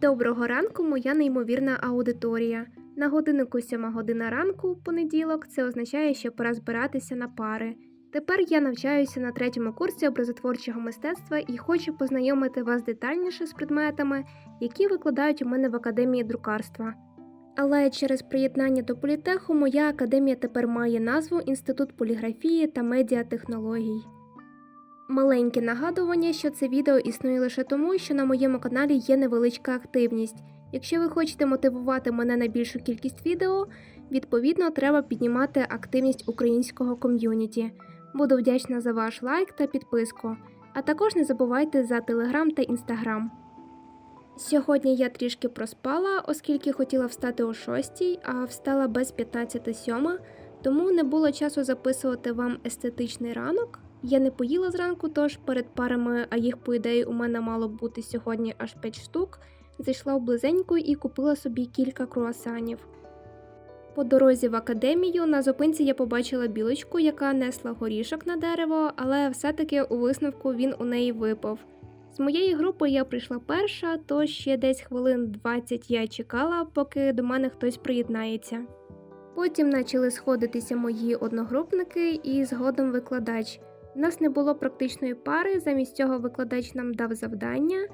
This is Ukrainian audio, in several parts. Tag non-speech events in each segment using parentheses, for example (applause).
Доброго ранку, моя неймовірна аудиторія. На годиннику 7 година ранку, понеділок, це означає, що пора збиратися на пари. Тепер я навчаюся на третьому курсі образотворчого мистецтва і хочу познайомити вас детальніше з предметами, які викладають у мене в академії друкарства. Але через приєднання до політеху моя академія тепер має назву Інститут поліграфії та медіатехнологій. Маленьке нагадування, що це відео існує лише тому, що на моєму каналі є невеличка активність. Якщо ви хочете мотивувати мене на більшу кількість відео, відповідно треба піднімати активність українського ком'юніті. Буду вдячна за ваш лайк та підписку. А також не забувайте за телеграм та інстаграм. Сьогодні я трішки проспала, оскільки хотіла встати о 6, а встала без 15.07, тому не було часу записувати вам естетичний ранок. Я не поїла зранку, тож перед парами, а їх, по ідеї, у мене мало бути сьогодні аж 5 штук, зайшла в близеньку і купила собі кілька круасанів. По дорозі в академію на зупинці я побачила білочку, яка несла горішок на дерево, але все-таки у висновку він у неї випав. З моєї групи я прийшла перша, то ще десь хвилин 20 я чекала, поки до мене хтось приєднається. Потім почали сходитися мої одногрупники і згодом викладач. У нас не було практичної пари, замість цього викладач нам дав завдання.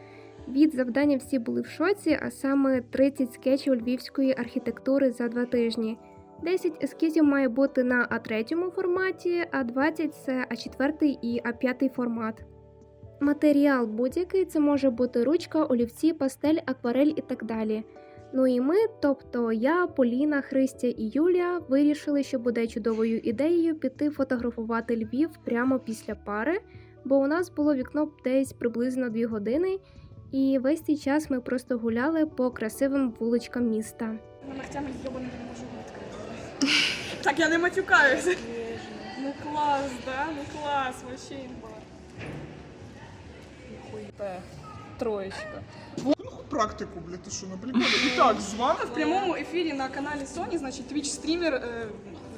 Від завдання всі були в шоці, а саме 30 скетчів львівської архітектури за два тижні. 10 ескізів має бути на А3 форматі, а 20 це А4 і А5 формат. Матеріал будь-який це може бути ручка, олівці, пастель, акварель і так далі. Ну і ми, тобто я, Поліна, Христя і Юля, вирішили, що буде чудовою ідеєю піти фотографувати Львів прямо після пари, бо у нас було вікно десь приблизно 2 години, і весь цей час ми просто гуляли по красивим вуличкам міста. Ногтями зробленим не можу відкрити. (laughs) Так, я не матюкаюся. Ну клас, да? Ну клас, вообще. Ніхуя. Троєчка. практику, блядь, ти що, на приколі? І так, з вами В прямому ефірі на каналі Sony, значить, Twitch стрімер, е,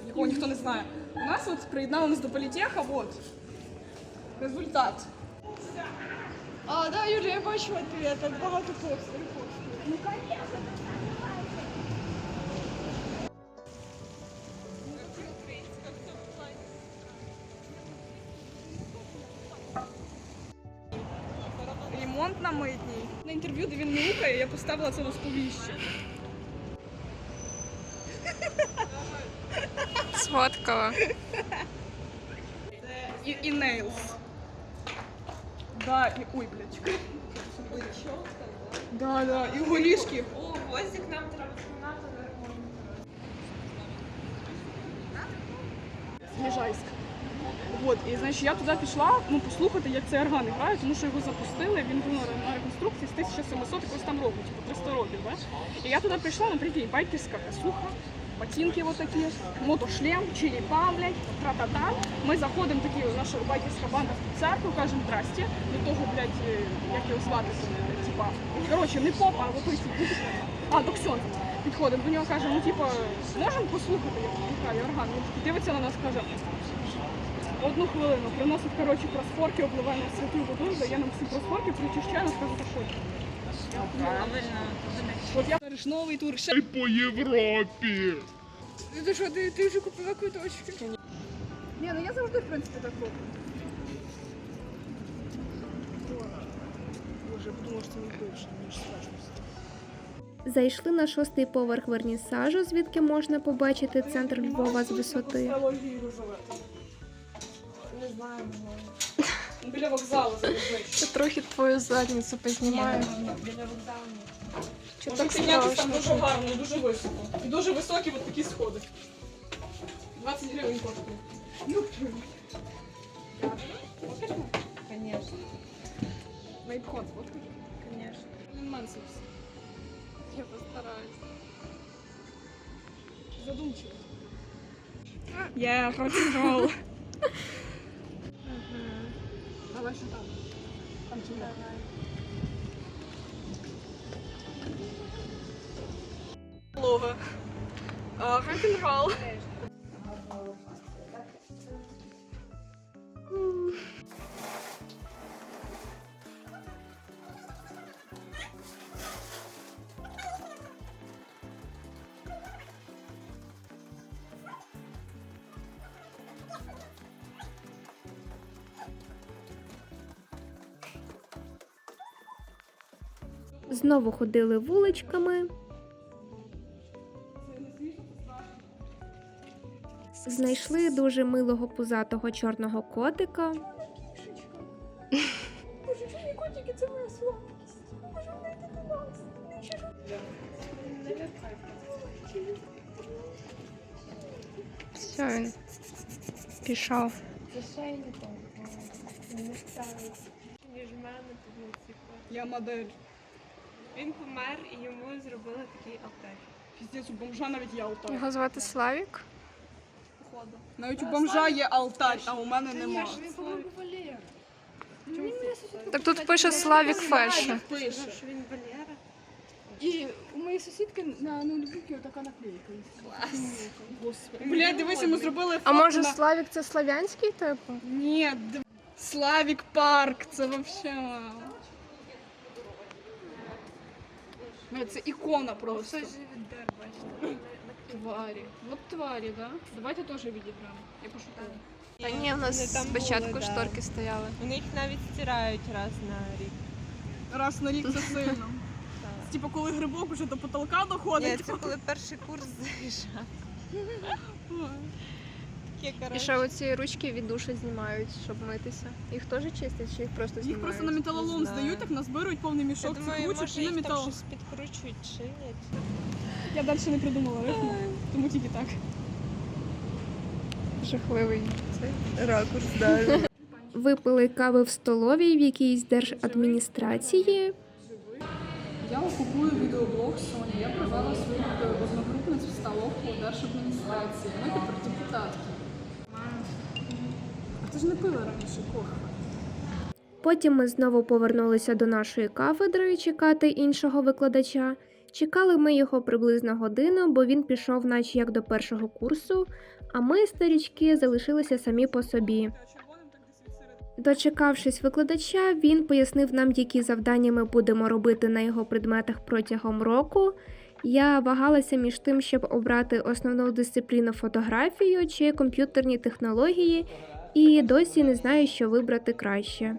якого ніхто не знає. У нас от приєднали нас до політеха, от. Результат. А, да, Юлія, я бачу ответ, так багато постерів. Ну, конечно. Ремонт на митній. Інтерв'ю, де він мяукає, я поставила це на сповіщення. Сфоткала. І, і Nails. Да, і... Ой, блядь. Да, да, і голішки. О, гвоздик нам треба. Лежайськ. От, і значить я туди пішла, ну, послухати, як цей орган грає, тому що його запустили, він був на- реконструкції з 1700 якось там року, типу 300 років, да? І я туди прийшла, ну, прикинь, байкерська косуха, ботинки вот мотошлем, черепа, блядь, тра-та-та. Ми заходимо такі, наша байкерська банда в церкву, кажемо здрасте, до того, блядь, е, як його звати, е, типа, коротше, не поп, а от той, типу, а, Доксьон. Підходимо до нього, каже, ну типа, можемо послухати, як грає орган. Він дивиться на нас, каже, одну хвилину, приносить, коротше, просфорки, обливає на святу воду, дає нам всі просфорки, причищає, нас каже, заходь. Правильно. От я кажеш, новий тур, ще по Європі. Ти що, ти, ти вже купила квиточки? Ні, ну я завжди, в принципі, так роблю. Боже, я подумала, що це не пише, мені ж страшно. Зайшли на шостий поверх вернісажу, звідки можна побачити центр Львова з висоти. Не знаю, ну, Біля вокзалу завжди. Я трохи твою задницю познімаю. Біля вокзалу. Чи Можна так піднятися там страшно? дуже гарно, дуже високо. І дуже високі от такі сходи. 20 гривень коштує. Юб твою мать. Фоткать можна? Конечно, Вейпход, фоткать? конечно. Блин, Мансельс. Я постараюсь. Задумчиво. Я рок-н-ролл. (laughs) Давай що там. Там чи не? Лого. А, Рок-н-ролл. Знову ходили вуличками. Знайшли дуже милого пузатого чорного котика. Все, він пішов. Між мене тут. Я модель. Він помер і йому зробили такий алтарь. Піздець, у бомжа навіть є алтар. Його звати Славік. Походу. Навіть у бомжа є алтар, а у мене нема. Так тут пише Славік Фешн. Пише. Що він Валера? І у моєї сусідки на ноутбуці така наклейка. Клас. Господи. Бля, дивись, йому зробили А може на- Славік це славянський типу? Ні, Славік Парк, це вообще. Бля, Це ікона просто. Хтось же віддер, бачите. Тварі. Вот тварі, да? Давайте теж відібремо. Я пошукаю. Та ні, в нас Вони там спочатку були, да. шторки стояли. Вони їх навіть стирають раз на рік. Раз на рік це (laughs) сильно. Типу, коли грибок вже до потолка Ні, доходить. це коли перший курс заїжджав. Таке, І коротше. ще оці ручки від душа знімають, щоб митися. Їх теж чистять, чи їх просто Їх просто на металолом Не знаю. здають, так назбирують повний Я мішок цих думаю, ручок може і на їх там метал. щось підкручують, чинять. Я далі не придумала рифму, тому тільки так. Жахливий цей ракурс. (laughs) Випили кави в столовій в якійсь держадміністрації. Я купую відеоблог Соні. Я привела своїх одногрупниць в столовку держадміністрації. Ми тепер депутатки. А ти ж не пила раніше кофе. Потім ми знову повернулися до нашої кафедри чекати іншого викладача. Чекали ми його приблизно годину, бо він пішов, наче як до першого курсу, а ми, старічки, залишилися самі по собі. Дочекавшись викладача, він пояснив нам, які завдання ми будемо робити на його предметах протягом року. Я вагалася між тим, щоб обрати основну дисципліну фотографію чи комп'ютерні технології, і досі не знаю, що вибрати краще.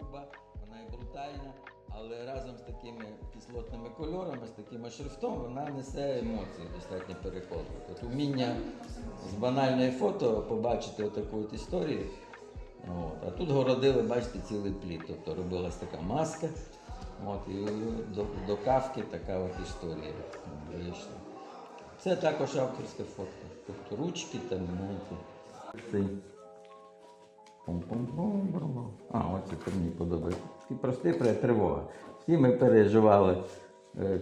Кольорами, з таким шрифтом, вона несе емоції достатньо переконливі. От уміння з банальної фото побачити отаку от історію. От. А тут городили, бачите, цілий плід. Тобто робилась така маска. От, і до, до кавки така от історія вийшла. Це також авторська фотка. Тобто ручки там, знаєте. А, оце мені подобається. Такий простий тривога. Всі ми переживали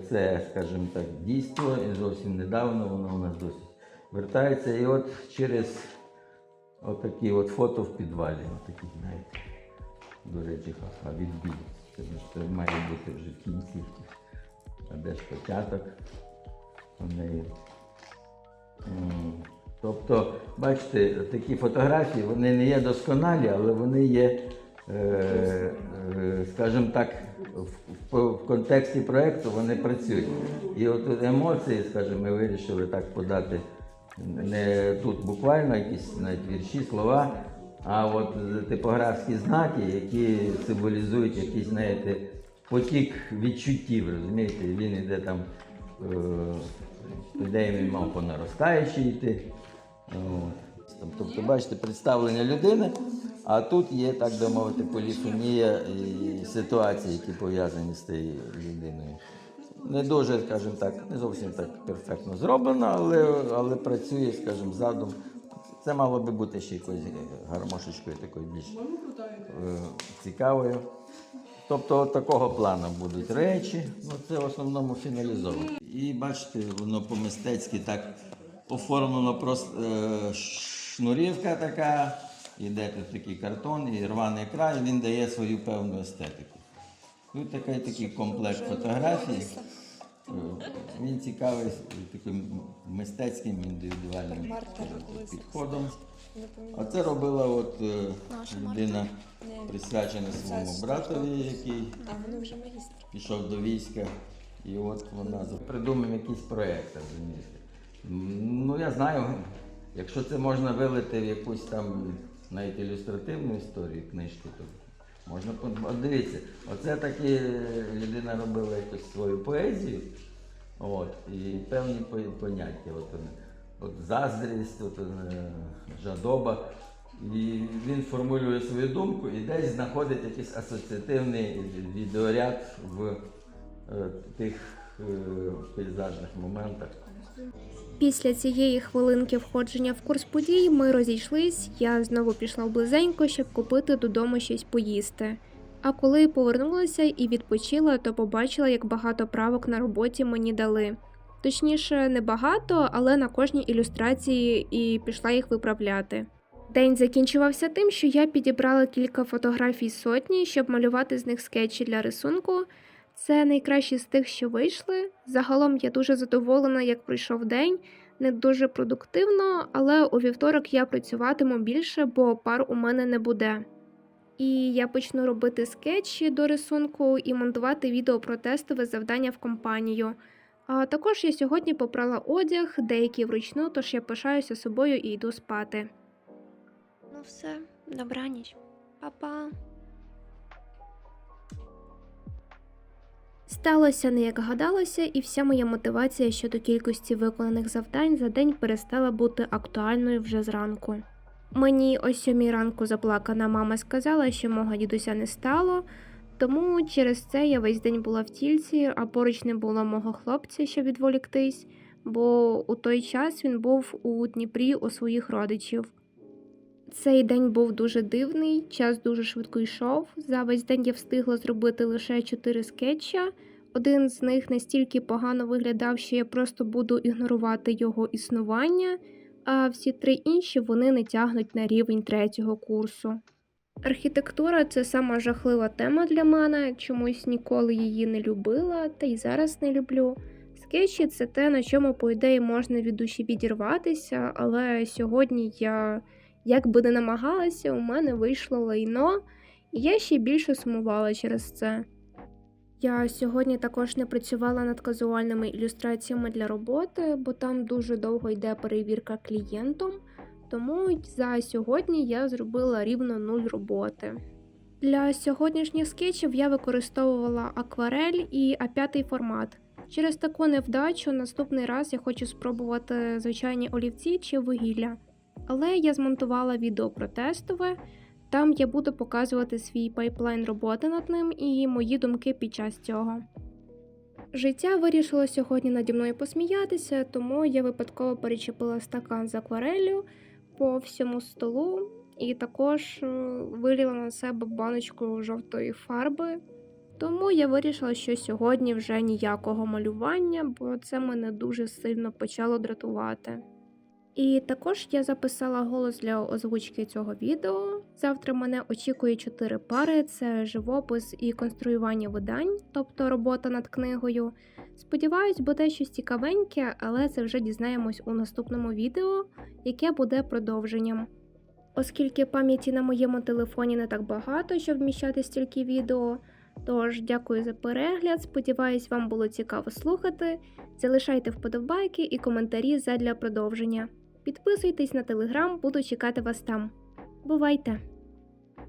це, скажімо так, дійство, і зовсім недавно воно у нас досить вертається. І от через отакі от фото в підвалі, отакі, знаєте, до речі, ха-ха, відбій. Це, ж має бути вже в кінці. А де ж початок у неї? Тобто, бачите, такі фотографії вони не є досконалі, але вони є, е, е, скажімо так, в, в, в контексті проєкту вони працюють. І от емоції, скажімо, ми вирішили так подати не тут буквально якісь навіть вірші, слова, а от типографські знаки, які символізують якийсь, знаєте, потік відчуттів, розумієте, він іде там. Е, ідеями він мав по наростаючій йти. Тобто, бачите, представлення людини, а тут є, так би мовити, поліфонія і ситуації, які пов'язані з тією людиною. Не дуже, скажімо так, не зовсім так перфектно зроблено, але, але працює, скажімо, задум. Це мало би бути ще якоюсь гармошечкою такою більш е, цікавою. Тобто такого плану будуть речі, ну це в основному фіналізовано. І бачите, воно по-мистецьки так оформлено просто е, шнурівка така, іде тут такий картон і рваний край, він дає свою певну естетику. Тут такий, такий комплект фотографій. Він цікавий таким мистецьким індивідуальним підходом. А це робила от е, людина, присвячена своєму братові, який пішов до війська. І от вона придумав якийсь проєкт, Ну я знаю, якщо це можна вилити в якусь там навіть ілюстративну історію книжки, то Можна по- от дивіться, оце таки людина робила якусь свою поезію, от, і певні поняття. От, от заздрість, от, е, жадоба. І він формулює свою думку і десь знаходить якийсь асоціативний відеоряд в е, тих е, пейзажних моментах. Після цієї хвилинки входження в курс подій ми розійшлись. Я знову пішла близенько, щоб купити додому щось поїсти. А коли повернулася і відпочила, то побачила, як багато правок на роботі мені дали. Точніше, не багато, але на кожній ілюстрації і пішла їх виправляти. День закінчувався тим, що я підібрала кілька фотографій сотні, щоб малювати з них скетчі для рисунку. Це найкращі з тих, що вийшли. Загалом я дуже задоволена, як пройшов день. Не дуже продуктивно, але у вівторок я працюватиму більше, бо пар у мене не буде. І я почну робити скетчі до рисунку і монтувати відео про тестове завдання в компанію. А також я сьогодні попрала одяг, деякий вручну, тож я пишаюся собою і йду спати. Ну все, добраніч. Па-па. Сталося не як гадалося, і вся моя мотивація щодо кількості виконаних завдань за день перестала бути актуальною вже зранку. Мені о сьомій ранку заплакана мама сказала, що мого дідуся не стало, тому через це я весь день була в тільці, а поруч не було мого хлопця, щоб відволіктись, бо у той час він був у Дніпрі у своїх родичів. Цей день був дуже дивний, час дуже швидко йшов. За весь день я встигла зробити лише чотири скетча. Один з них настільки погано виглядав, що я просто буду ігнорувати його існування, а всі три інші вони не тягнуть на рівень третього курсу. Архітектура це сама жахлива тема для мене, чомусь ніколи її не любила, та й зараз не люблю. Скетчі це те, на чому, по ідеї, можна від душі відірватися, але сьогодні я як би не намагалася, у мене вийшло лайно, і я ще більше сумувала через це. Я сьогодні також не працювала над казуальними ілюстраціями для роботи, бо там дуже довго йде перевірка клієнтом, тому за сьогодні я зробила рівно нуль роботи. Для сьогоднішніх скетчів я використовувала акварель і А5 формат. Через таку невдачу наступний раз я хочу спробувати звичайні олівці чи вугілля. Але я змонтувала відео про тестове. Там я буду показувати свій пайплайн роботи над ним і мої думки під час цього. Життя вирішило сьогодні наді мною посміятися, тому я випадково перечепила стакан з аквареллю по всьому столу і також е, виліла на себе баночку жовтої фарби. Тому я вирішила, що сьогодні вже ніякого малювання, бо це мене дуже сильно почало дратувати. І також я записала голос для озвучки цього відео. Завтра мене очікує чотири пари: це живопис і конструювання видань, тобто робота над книгою. Сподіваюсь, буде щось цікавеньке, але це вже дізнаємось у наступному відео, яке буде продовженням. Оскільки пам'яті на моєму телефоні не так багато, щоб вміщати стільки відео. Тож, дякую за перегляд. Сподіваюсь, вам було цікаво слухати. Залишайте вподобайки і коментарі задля продовження. Підписуйтесь на телеграм, буду чекати вас там. Бувайте!